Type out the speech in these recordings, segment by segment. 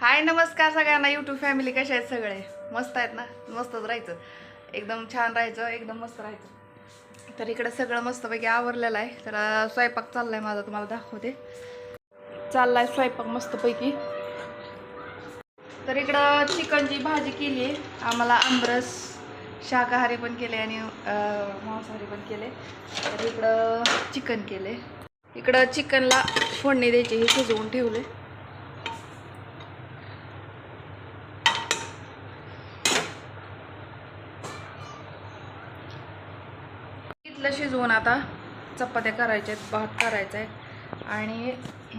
हाय नमस्कार सगळ्यांना. YouTube family कशा आहेत सगळे? मस्त आहेत ना? मस्तच राहायचं. एकदम छान राहायचं एकदम मस्त राहायचं. तर इकडं सगळं मस्तपैकी आवरलेलं आहे. तर स्वयंपाक चाललाय माझा तुम्हाला दाखवते. चाललाय स्वयंपाक मस्तपैकी. तर इकडं चिकनची भाजी केली आहे. आम्हाला आमरस शाकाहारी पण केले आणि मांसाहारी पण केले. तर इकडं चिकन केले. इकडं चिकनला फोडणी द्यायची हे शिजवून ठेवले. इथलं शिजवून आता चपात्या करायच्या आहेत भात करायचा आहे. आणि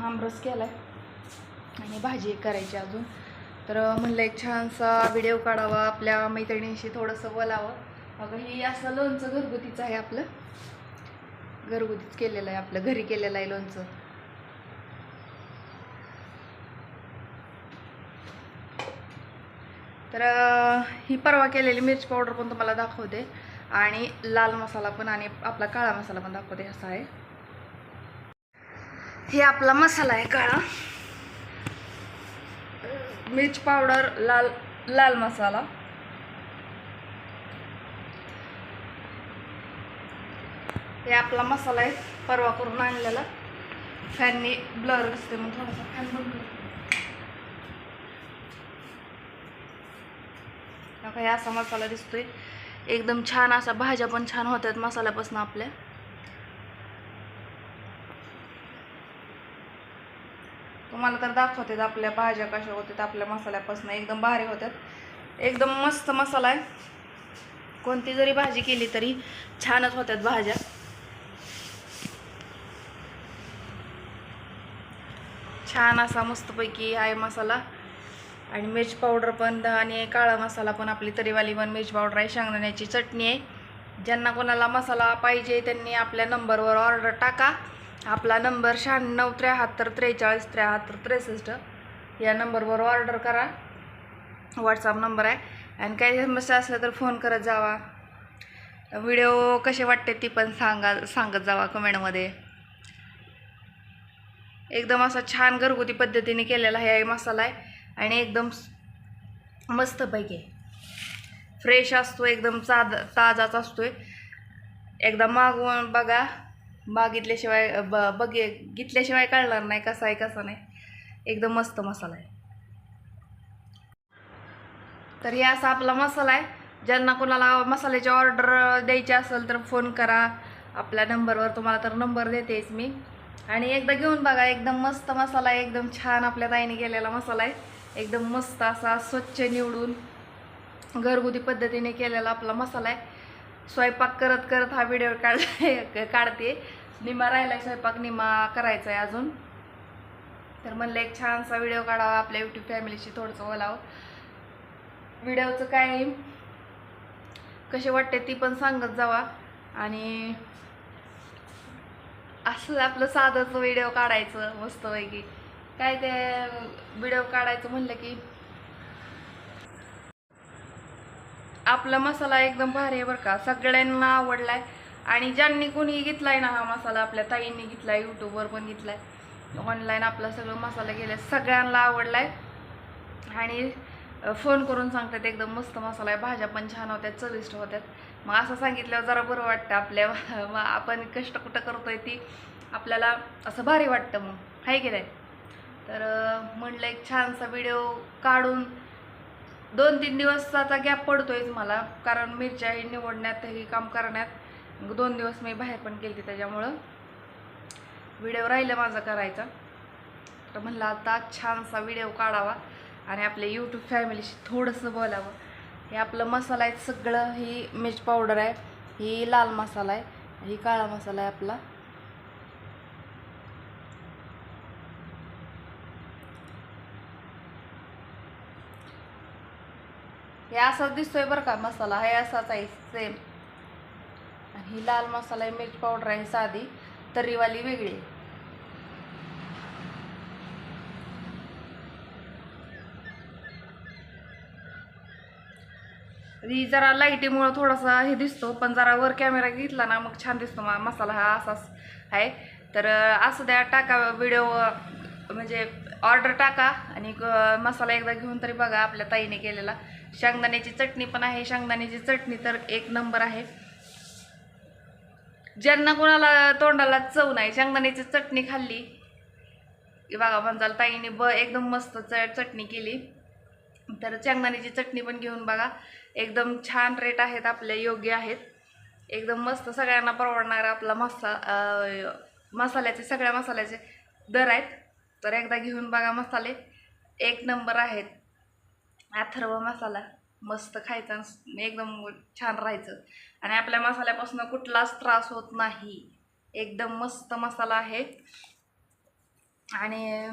आमरस केला आहे आणि भाजी एक करायची अजून. तर म्हणलं एक छानसा व्हिडिओ काढावा आपल्या मैत्रिणींशी थोडंसं बोलावं. अगं ही असं लोणचं घरगुतीचं आहे आपलं. घरगुतीच केलेलं आहे आपलं. घरी केलेलं आहे लोणचं. तर ही परवा केलेली मिरची पावडर पण तुम्हाला दाखवते. आणि लाल मसाला पण आणि आपला काळा मसाला पण दाखवते असा आहे. हे आपला मसाला आहे काळा. मिर्च पावडर लाल लाल मसाला. हे आपला मसाला आहे परवा करून आणलेला. फॅननी ब्लर असते मग थोडासा फॅन बंद हे असा मसाला दिसतोय. एकदम छान असा भाज्या पण छान होतात मसाल्यापासून आपल्या. तुम्हाला तर दाखवतात आपल्या भाज्या कशा होतात आपल्या मसाल्यापासून एकदम भारी होतात एकदम मस्त मसाला आहे. कोणती जरी भाजी केली तरी छानच होतात भाज्या. छान असा मस्तपैकी आहे मसाला. आणि मिरच पावडर पण आणि काळा मसाला पण आपली तरीवाली पण मिर्च पावडर आहे शेंगदाण्याची चटणी आहे. ज्यांना कोणाला मसाला पाहिजे त्यांनी आपल्या नंबरवर ऑर्डर टाका. आपला नंबर शहाण्णव त्र्याहत्तर त्रेचाळीस त्र्याहत्तर त्रेसष्ट या नंबरवर ऑर्डर करा. व्हॉट्सअप नंबर आहे. आणि काही समस्या असल्या तर फोन करत जावा. व्हिडिओ कसे वाटते ती पण सांगा सांगत जावा कमेंटमध्ये एकदम असा छान घरगुती पद्धतीने केलेला आहे मसाला आहे. आणि एकदम मस्तपैकी फ्रेश असतो एकदम चाद ताजाच असतोय. एकदा मागवून बघा मागितल्याशिवाय ब बघे घेतल्याशिवाय कळणार नाही कसा आहे कसा नाही. एकदम मस्त मसाला आहे. तर हे असा आपला मसाला आहे. ज्यांना कोणाला मसाल्याची ऑर्डर द्यायची असेल तर फोन करा. आपल्या नंबरवर तुम्हाला तर नंबर देतेच मी. आणि एकदा घेऊन बघा एकदम मस्त मसाला आहे एकदम छान आपल्या ताईने गेलेला मसाला आहे. एकदम मस्त असा स्वच्छ निवडून घरगुती पद्धतीने केलेला आपला मसाला आहे. स्वयंपाक करत करत हा व्हिडिओ काढ काढते. निमा राहिला स्वयंपाक निमा करायचा आहे अजून. तर म्हणलं एक छानसा व्हिडिओ काढावा आपल्या यूट्यूब फॅमिलीशी थोडंसं बोलावं. व्हिडिओचं काय कसे वाटते ती पण सांगत जावा. आणि असं आपलं साधंच व्हिडिओ काढायचं मस्तपैकी. काय ते व्हिडिओ काढायचं म्हणलं की आपला मसाला एकदम भारी आहे बरं का. सगळ्यांना आवडलाय. आणि ज्यांनी कोणी घेतलाय ना हा मसाला आपल्या ताईंनी घेतलाय यूट्यूबवर पण घेतलाय. ऑनलाईन आपला सगळं मसाला गेलाय. सगळ्यांना आवडलाय. आणि फोन करून सांगतात एकदम मस्त मसाला आहे. भाज्या पण छान होत्यात चविष्ट होत्यात मग असं सांगितल्यावर जरा बरं वाटतं आपल्या मग आपण कष्ट कुठं करतोय ती आपल्याला असं भारी वाटतं मग. हाय की नाही? तर म्हणलं एक छानसा व्हिडिओ काढून दोन तीन दिवसाचा गॅप पडतोयच मला कारण मिरच्या हे निवडण्यात हे काम करण्यात मग दोन दिवस मी बाहेर पण केली त्याच्यामुळं. व्हिडिओ राहिलं माझा करायचा. तर म्हणलं आता छानसा व्हिडिओ काढावा आणि आपल्या यूट्यूब फॅमिलीशी थोडंसं बोलावं. हे आपलं मसाला आहे सगळं ही मिर्च पावडर आहे ही लाल मसाला आहे ही काळा मसाला आहे आपला. हे असाच दिसतोय बरं का मसाला हे असाच आहे सेम आणि ही लाल मसाला आहे मिर्च पावडर आहे साधी. तर्रीवाली वेगळी. ही जरा लाईटीमुळं थोडासा हे दिसतो पण जरा वर कॅमेरा घेतला ना मग छान दिसतो मसाला हा असाच आहे. तर असं द्या टाका व्हिडिओ म्हणजे ऑर्डर टाका आणि मसाला एकदा घेऊन तरी बघा आपल्या ताईने केलेला. शेंगदाण्याची चटणी पण आहे. शेंगदाण्याची चटणी तर एक नंबर आहे. ज्यांना कोणाला तोंडाला चव नाही शेंगदाण्याची चटणी खाल्ली. की बघा म्हणजाल ताईने ब एकदम मस्त च चटणी केली. तर शेंगदाण्याची चटणी पण घेऊन बघा. एकदम छान रेट आहेत आपले योग्य आहेत. एकदम मस्त सगळ्यांना परवडणारा आपला मसा मसाल्याचे सगळ्या मसाल्याचे दर आहेत. तर एकदा घेऊन बघा मसाले. एक नंबर आहेत. अथर्व मसाला. मस्त खायचा एकदम छान राहायचं. आणि आपल्या मसाल्यापासून कुठलाच त्रास होत नाही. एकदम मस्त मसाला आहे. आणि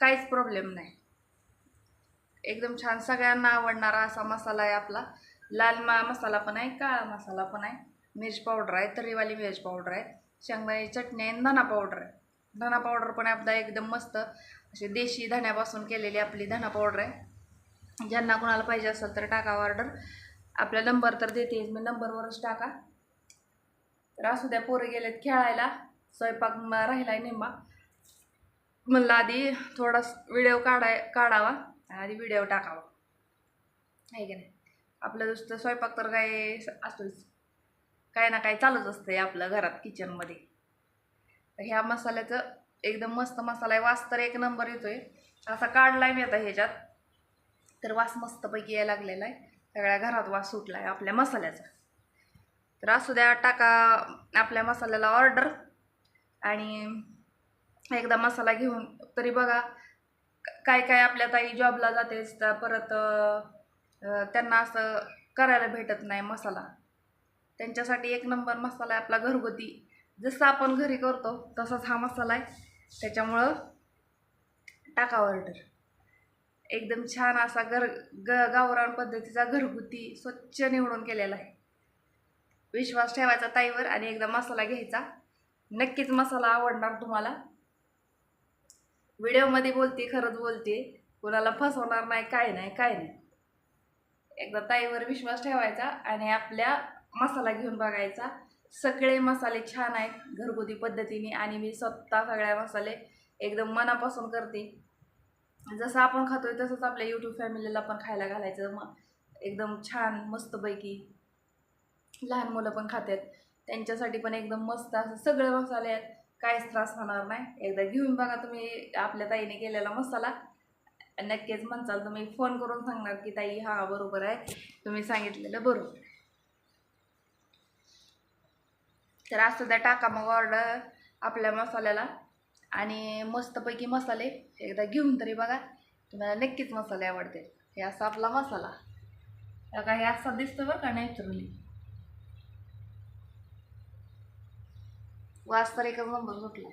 काहीच प्रॉब्लेम नाही. एकदम छान सगळ्यांना आवडणारा असा मसाला आहे आपला. लाल मा मसाला पण आहे काळा मसाला पण आहे. मिरच पावडर आहे तरीवाली मिरच पावडर आहे. शेंगदाण्याची चटणी आहे धना पावडर आहे. धना पावडर पण आपला एकदम मस्त. अशी देशी धण्यापासून केलेली आपली धना पावडर आहे. ज्यांना कोणाला पाहिजे असेल तर टाका ऑर्डर आपला नंबर तर देते मी नंबरवरच टाका. तर असू द्या पोरं गेलेत खेळायला. स्वयंपाक राहिला आहे नेमा म्हणलं आधी थोडा व्हिडिओ काढाय काढावा. आणि आधी व्हिडिओ टाकावा. आहे की नाही? आपलं नुसतं स्वयंपाक तर काय असतोच. काय ना काय चालूच असतंय आपलं घरात किचनमध्ये तर ह्या मसाल्याचं एकदम मस्त मसाला आहे. वास तर एक नंबर येतो आहे असा काढलाय मी आता ह्याच्यात. तर वास मस्तपैकी यायला लागलेला आहे. सगळ्या घरात वास सुटला आहे आपल्या मसाल्याचा. तर असू द्या टाका आपल्या मसाल्याला ऑर्डर आणि एकदा मसाला घेऊन तरी बघा काय काय आपल्या ताई जॉबला जाते तर परत त्यांना असं करायला भेटत नाही मसाला. त्यांच्यासाठी एक नंबर मसाला आहे आपला घरगुती. जसं आपण घरी करतो तसाच हा मसाला आहे. त्याच्यामुळं टाका ऑर्डर एकदम छान असा घर ग गावरान पद्धतीचा घरगुती स्वच्छ निवडून केलेला आहे. विश्वास ठेवायचा ताईवर आणि एकदा मसाला घ्यायचा. नक्कीच मसाला आवडणार तुम्हाला. व्हिडिओमध्ये बोलते खरंच बोलते. कोणाला फसवणार नाही काय नाही काय नाही. एकदा ताईवर विश्वास ठेवायचा आणि आपल्या मसाला घेऊन बघायचा. सगळे मसाले छान आहेत घरगुती पद्धतीने आणि मी स्वतः सगळ्या मसाले एकदम मनापासून करते. जसं आपण खातोय तसंच आपल्या यूट्यूब फॅमिलीला पण खायला घालायचं. मग एकदम छान मस्तपैकी लहान मुलं पण खातात त्यांच्यासाठी पण एकदम मस्त असं सगळे मसाले आहेत. काहीच त्रास होणार नाही. एकदा घेऊन बघा तुम्ही आपल्या ताईने केलेला मसाला. नक्कीच म्हणचाल तुम्ही. फोन करून सांगणार की ताई हा बरोबर आहे. तुम्ही सांगितलेलं बरोबर. तर असं द्या टाका मग ऑर्डर आपल्या मसाल्याला. आणि मस्तपैकी मसाले एकदा घेऊन तरी बघा तुम्हाला नक्कीच मसाले आवडते हे असा आपला मसाला. बघा हे असा दिसतो बरं का नॅचरली वास तर एकच नंबर सुटला.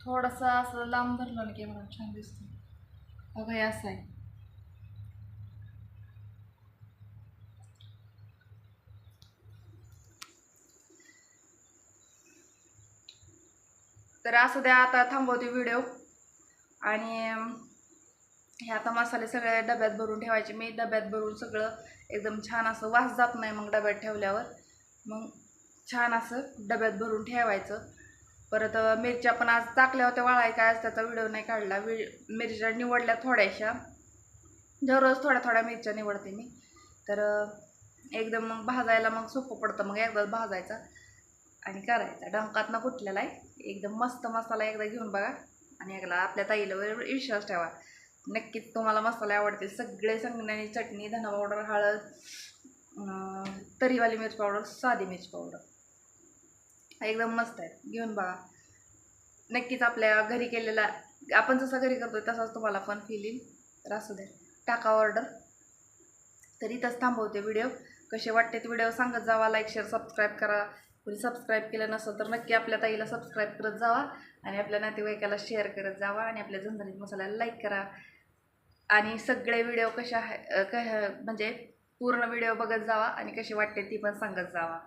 थोडंसं असं लांब धरलं ना की मला छान दिसतं. बघा हे असं आहे. तर असं द्या आता थांबवते व्हिडिओ आणि हे आता मसाले सगळे डब्यात भरून ठेवायचे. मी डब्यात भरून सगळं एकदम छान असं वास जात नाही मग डब्यात ठेवल्यावर. मग छान असं डब्यात भरून ठेवायचं. परत मिरच्या पण आज टाकल्या होत्या वाळाय काय आज त्याचा व्हिडिओ नाही काढला. वि मिरच्या निवडल्या थोड्याशा. दररोज थोड्या थोड्या मिरच्या निवडते मी. तर एकदम मग भाजायला मग सोपं पडतं मग एकदाच भाजायचा. आणि करायचा. डंकातनं कुठलेला आहे एकदम मस्त मसाला एकदा घेऊन बघा आणि एकदा आपल्या ताईला वर विश्वास ठेवा. नक्कीच तुम्हाला मसाले आवडतील. सगळे संगण्याने चटणी धना पावडर हळद तरीवाली मिरच पावडर साधी मिरच पावडर. एकदम मस्त आहे घेऊन बघा. नक्कीच आपल्या घरी केलेला आपण जसं घरी करतो तसाच तुम्हाला पण फील येईल. तर असू द्या टाका ऑर्डर तर इथंच थांबवते व्हिडिओ कसे वाटते ते व्हिडिओ सांगत जावा. लाईक शेअर सबस्क्राईब करा. कोणी सबस्क्राईब केलं नसेल तर नक्की आपल्या ताईला सबस्क्राईब करत जावा आणि आपल्या नातेवाईकाला शेअर करत जावा आणि आपल्या झणझणीत मसाल्याला लाईक करा. आणि सगळे व्हिडिओ कशा आहे क म्हणजे पूर्ण व्हिडिओ बघत जावा आणि कशी वाटते ती पण सांगत जावा.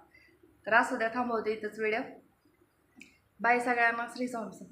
तर असू द्या थांबवते इथंच व्हिडिओ बाय सगळ्यांना. श्री स्वामी